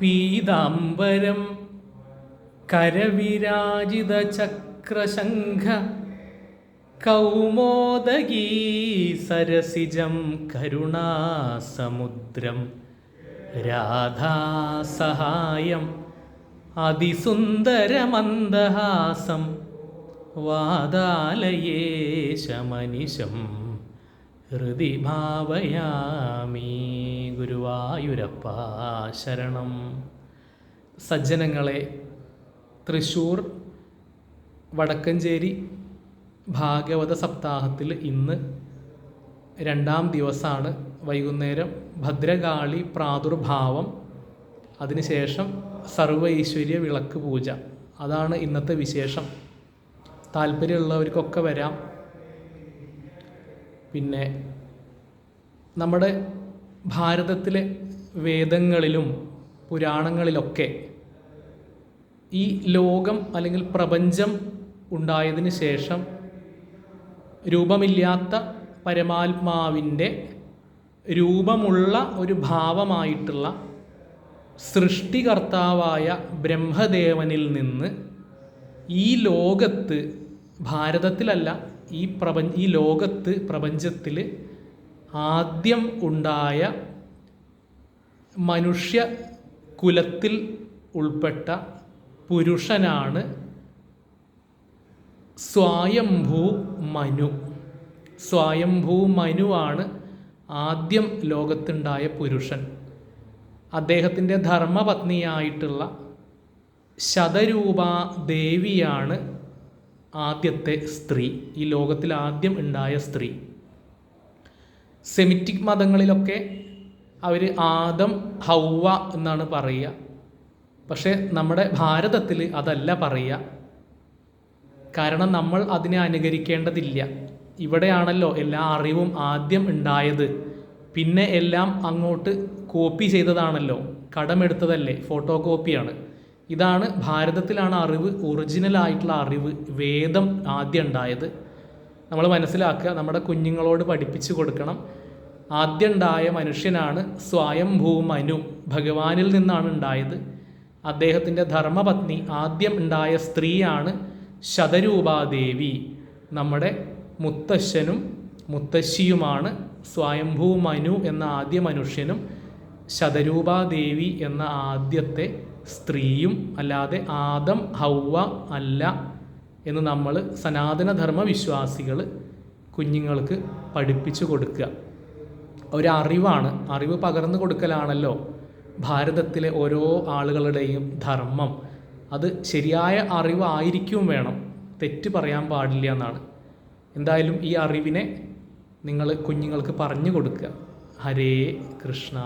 പീതാംബരം കരവിരാജിത ചക്രശംഖ കൗമോദഗീ സരസിജം കരുണാസമുദ്രം രാധാസഹായം അതിസുന്ദരമന്ദഹാസം വാതാലയേശമനിശം ഹൃദി ഭാവയാമി. ഗുരുവായൂരപ്പ ശരണം. സജ്ജനങ്ങളെ തൃശൂർ വടക്കഞ്ചേരി ഭാഗവത സപ്താഹത്തിൽ ഇന്ന് രണ്ടാം ദിവസമാണ് വൈകുന്നേരം ഭദ്രകാളി പ്രാദുർഭാവം അതിനുശേഷം സർവ ഈശ്വര്യ വിളക്ക് പൂജ. അതാണ് ഇന്നത്തെ വിശേഷം. താല്പര്യമുള്ളവർക്കൊക്കെ വരാം. പിന്നെ നമ്മുടെ ഭാരതത്തിലെ വേദങ്ങളിലും പുരാണങ്ങളിലൊക്കെ ഈ ലോകം അല്ലെങ്കിൽ പ്രപഞ്ചം ഉണ്ടായതിന് ശേഷം രൂപമില്ലാത്ത പരമാത്മാവിന്റെ രൂപമുള്ള ഒരു ഭാവമായിട്ടുള്ള സൃഷ്ടികർത്താവായ ബ്രഹ്മദേവനിൽ നിന്ന് ഈ ലോകത്ത് ഭാരതത്തിലല്ല ഈ പ്രപഞ്ച ഈ ലോകത്ത് പ്രപഞ്ചത്തിൽ ആദ്യം ഉണ്ടായ മനുഷ്യ കുലത്തിൽ ഉൾപ്പെട്ട പുരുഷനാണ് സ്വായംഭൂ മനു. സ്വായംഭൂ മനുവാണ് ആദ്യം ലോകത്തുണ്ടായ പുരുഷൻ. അദ്ദേഹത്തിന്റെ ധർമ്മപത്നിയായിട്ടുള്ള ശതരൂപ ദേവിയാണ് ആദ്യത്തെ സ്ത്രീ. ഈ ലോകത്തിൽ ആദ്യം ഉണ്ടായ സ്ത്രീ. സെമിറ്റിക് മതങ്ങളിലൊക്കെ അവർ ആദം ഹൗവ എന്നാണ് പറയുക. പക്ഷേ നമ്മുടെ ഭാരതത്തിൽ അതല്ല പറയുക. കാരണം നമ്മൾ അതിനെ അനുകരിക്കേണ്ടതില്ല. ഇവിടെയാണല്ലോ എല്ലാ അറിവും ആദ്യം ഉണ്ടായത്. പിന്നെ എല്ലാം അങ്ങോട്ട് കോപ്പി ചെയ്തതാണല്ലോ. കടമെടുത്തതല്ലേ? ഫോട്ടോ കോപ്പിയാണ് ഇതാണ് ഭാരതത്തിലാണ് അറിവ് ഒറിജിനൽ ആയിട്ടുള്ള അറിവ് വേദം ആദ്യം ഉണ്ടായത്. നമ്മൾ മനസ്സിലാക്കുക നമ്മുടെ കുഞ്ഞുങ്ങളോട് പഠിപ്പിച്ചു കൊടുക്കണം. ആദ്യം ഉണ്ടായ മനുഷ്യനാണ് സ്വയംഭൂ മനു. ഭഗവാനിൽ നിന്നാണ് ഉണ്ടായത്. അദ്ദേഹത്തിന്റെ ധർമ്മപത്നി ആദ്യം ഉണ്ടായ സ്ത്രീയാണ് ശതരൂപാദേവി. നമ്മുടെ മുത്തശ്ശനും മുത്തശ്ശിയുമാണ് സ്വയംഭൂ മനു എന്ന ആദ്യ മനുഷ്യനും ശതരൂപാദേവി എന്ന ആദ്യത്തെ സ്ത്രീയും അല്ലാതെ ആദം ഹൗവ അല്ല എന്ന് നമ്മൾ സനാതനധർമ്മ വിശ്വാസികൾ കുഞ്ഞുങ്ങൾക്ക് പഠിപ്പിച്ചു കൊടുക്കുക. ഒരറിവാണ്. അറിവ് പകർന്നു കൊടുക്കലാണല്ലോ ഭാരതത്തിലെ ഓരോ ആളുകളുടെയും ധർമ്മം. അത് ശരിയായ അറിവായിരിക്കും വേണം. തെറ്റ് പറയാൻ പാടില്ല എന്നാണ്. എന്തായാലും ഈ അറിവിനെ നിങ്ങൾ കുഞ്ഞുങ്ങൾക്ക് പറഞ്ഞു കൊടുക്കുക. ഹരേ കൃഷ്ണ.